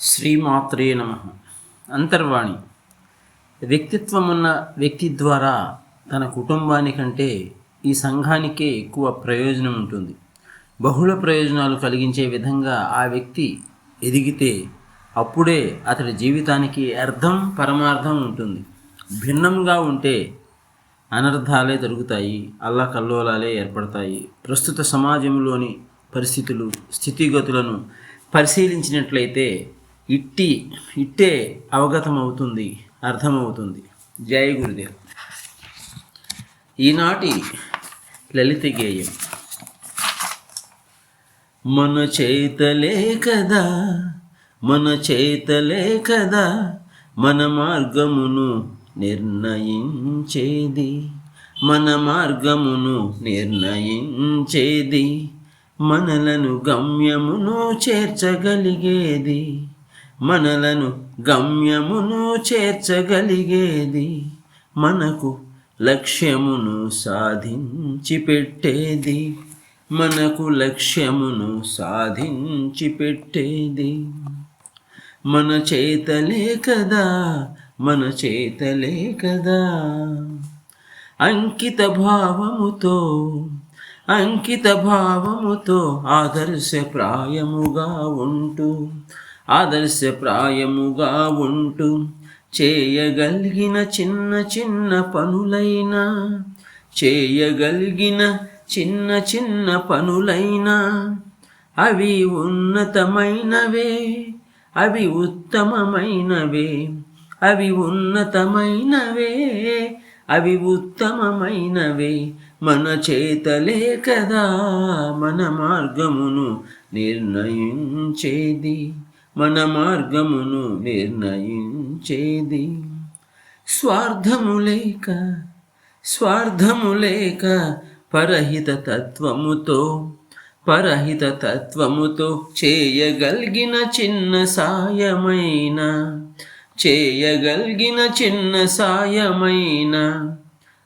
శ్రీమాత్రే నమ. అంతర్వాణి. వ్యక్తిత్వం ఉన్న వ్యక్తి ద్వారా తన కుటుంబానికంటే ఈ సంఘానికే ఎక్కువ ప్రయోజనం ఉంటుంది. బహుళ ప్రయోజనాలు కలిగించే విధంగా ఆ వ్యక్తి ఎదిగితే అప్పుడే అతడి జీవితానికి అర్థం పరమార్థం ఉంటుంది. భిన్నంగా ఉంటే అనర్థాలే జరుగుతాయి అల్లకల్లోలాలే ఏర్పడతాయి. ప్రస్తుత సమాజంలోని పరిస్థితులు స్థితిగతులను పరిశీలించినట్లయితే ఇట్టి ఇట్టే అవగతమవుతుంది అర్థమవుతుంది. జయ గురుదేవ్. ఈనాటి లలిత గేయం. మన చేతలే కదా మన చేతలే కదా మన మార్గమును నిర్ణయించేది మన మార్గమును నిర్ణయించేది మనలను గమ్యమును చేర్చగలిగేది. మనలను గమ్యమును చేర్చగలిగేది మనకు లక్ష్యమును సాధించి పెట్టేది మనకు లక్ష్యమును సాధించి పెట్టేది. మన చేతలే కదా మన చేతలే కదా. అంకిత భావముతో అంకిత భావముతో ఆదర్శప్రాయముగా ఉంటూ ఆదర్శప్రాయముగా ఉంటూ చేయగలిగిన చిన్న చిన్న పనులైనా చేయగలిగిన చిన్న చిన్న పనులైనా అవి ఉన్నతమైనవే అవి ఉత్తమమైనవే అవి ఉన్నతమైనవే అవి ఉత్తమమైనవే మన చేతలే కదా మన మార్గమును నిర్ణయించేది. మన మార్గమును నిర్ణయించేది. స్వార్థము లేక స్వార్థము లేక పరహిత తత్వముతో పరహిత తత్వముతో చేయగలిగిన చిన్న సాయమైన చేయగలిగిన చిన్న సాయమైన.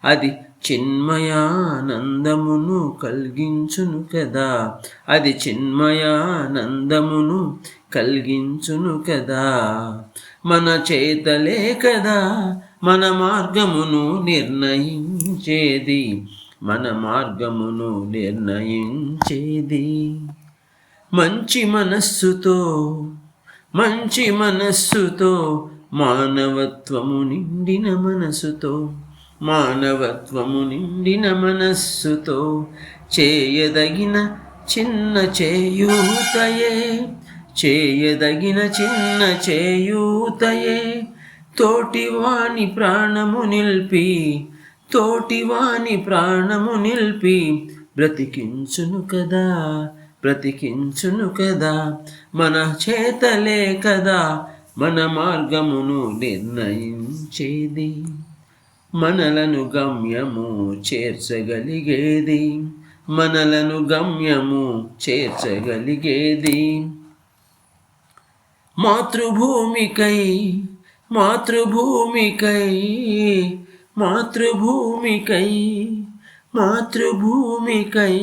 అది చిన్మయానందమును కలిగించును కదా. అది చిన్మయానందమును కలిగించును కదా. మన చేతలే కదా మన మార్గమును నిర్ణయించేది. మన మార్గమును నిర్ణయించేది. మంచి మనస్సుతో మంచి మనస్సుతో మానవత్వము నిండిన మనసుతో మానవత్వము నిండిన మనస్సుతో చేయదగిన చిన్న చేయూతయే చేయదగిన చిన్న చేయూతయే. తోటివాని ప్రాణము నిల్పి తోటివాని ప్రాణము నిల్పి బ్రతికించును కదా బ్రతికించును కదా. మన చేతలే కదా మన మార్గమును నిర్ణయించేది. మనలను గమ్యము చేర్చగలిగేది. మనలను గమ్యము చేర్చగలిగేది. మాతృభూమికై మాతృభూమికై మాతృభూమికై మాతృభూమికై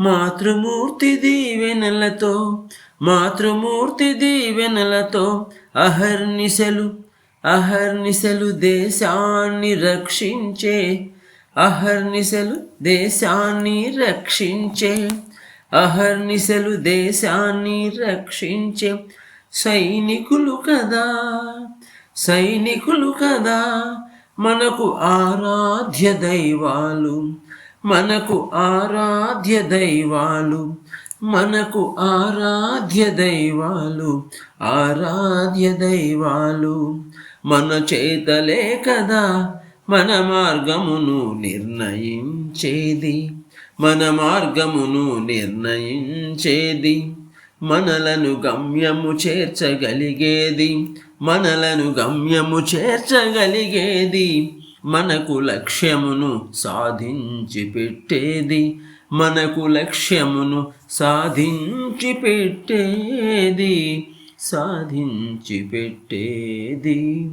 మాతృమూర్తి దీవెనలతో మాతృమూర్తి దీవెనలతో అహర్నిశలు అహర్నిశలు దేశాన్ని రక్షించే అహర్నిశలు దేశాన్ని రక్షించే అహర్నిశలు దేశాన్ని రక్షించే సైనికులు కదా సైనికులు కదా. మనకు ఆరాధ్య దైవాలు మనకు ఆరాధ్య దైవాలు మనకు ఆరాధ్య దైవాలు ఆరాధ్య దైవాలు. మన చేతలే కదా మన మార్గమును నిర్ణయించేది. మన మార్గమును నిర్ణయించేది. మనలను గమ్యము చేర్చగలిగేది. మనలను గమ్యము చేర్చగలిగేది. మనకు లక్ష్యమును సాధించి పెట్టేది మనకు లక్ష్యమును సాధించి పెట్టేది సాధించి పెట్టేది.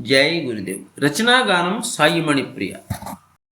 జై గురుదేవ్. రచనాగానం సాయి మణిప్రియ